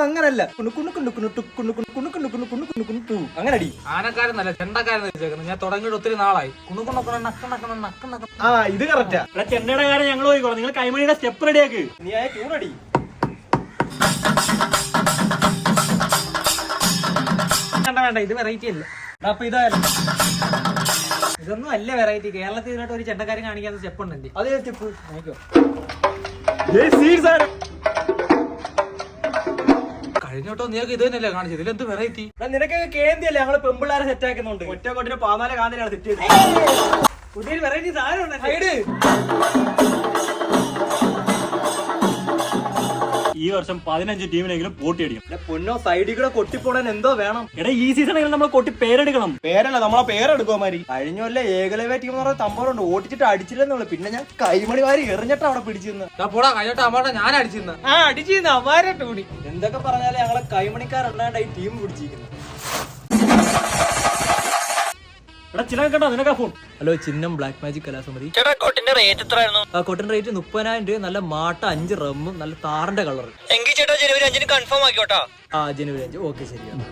അങ്ങനല്ല അങ്ങനടി അടി ആനക്കാരനല്ല ചെണ്ടക്കാരൻ വെച്ചേക്കുന്നത് ഞാൻ തുടങ്ങിയിട്ട് ഒത്തിരി നാളായി കുണുക്കുണക്കണം നക്കണക്കണം നക്കണക്കണം ആ ഇത് കറക്റ്റാ ഇവിടെ ചെണ്ടയുടെ കാര്യം ഞങ്ങൾ പോയിക്കോളാം നിങ്ങൾ കൈമണിയുടെ സ്റ്റെപ്പ് റെഡിയാക്ക് നീ ആ ട്യൂൺ വേണ്ട വേണ്ട ഇത് വെറൈറ്റി അല്ല അപ്പൊ ഇതായാലും ഇതൊന്നും അല്ല വെറൈറ്റി കേരളത്തിൽ ഇതിനായിട്ട് ഒരു ചെണ്ടക്കാരൻ കാണിക്കാത്ത സ്റ്റെപ്പ് ഉണ്ട് അത് സ്റ്റെപ്പ് നോക്കിയോ കഴിഞ്ഞ വട്ടം നീക്ക് ഇത് തന്നെയല്ലേ കാണിച്ചത്? ഇതിലെന്ത് വെറൈറ്റി നിനക്കൊക്കെ കേന്ദ്രല്ലേ? ഞങ്ങൾ പെമ്പിള്ളാരെ സെറ്റ് ആക്കുന്നുണ്ട്. ഒറ്റ കൊണ്ടിന് പാമാല കാന്തലാണ് സെറ്റ് ചെയ്തത്. പുതിയൊരു വെറൈറ്റി സാധനം സൈഡ് ഈ വർഷം പതിനഞ്ച് ടീമിനെങ്കിലും പോട്ടി അടിക്കും പൊന്നോ സൈഡിൽ കൂടെ കൊട്ടിപ്പോടാൻ എന്തോ വേണം. എടാ ഈ സീസണെങ്കിലും നമ്മൾ കൊട്ടി പേരെടുക്കണം. പേരല്ല നമ്മളെ പേരെടുക്കുക മാതിരി. കഴിഞ്ഞല്ലേ ഏകലവ ടീം എന്ന് പറഞ്ഞ തമ്പോറുണ്ട് ഓടിച്ചിട്ട് അടിച്ചില്ലെന്നുള്ളു പിന്നെ ഞാൻ കൈമണി വാരി എറിഞ്ഞിട്ട് അവിടെ പിടിച്ചിരുന്നു. പോടാ കഴിഞ്ഞോട്ട് ഞാൻ അടിച്ചിരുന്ന. ആ അടിച്ചിരുന്നു അമ്മാരെ ടൂണി എന്തൊക്കെ പറഞ്ഞാലും ഞങ്ങളെ കൈമണിക്കാരുണ്ടായിട്ട് ഈ ടീം പിടിച്ചിരിക്കുന്നത്. എടാ ചില കേട്ടോ നിനക്കാ ഫോൺ ഹലോ ചിഹ്നം ബ്ലാക്ക് മാജിക് കലാസമിതി. കോട്ടിന്റെ റേറ്റ് എത്രയായിരുന്നു? ആ കോട്ടൺ റേറ്റ് മുപ്പതിനായിരം രൂപ. നല്ല മാട്ട അഞ്ച് റമ്മും നല്ല താറിന്റെ കളർ എങ്കിൽ ചേട്ടാ ജനുവരി അഞ്ചിന് കൺഫേം ആക്കിയോട്ടാ? ആ ജനുവരി അഞ്ച്. ഓക്കെ ശരിയാണ്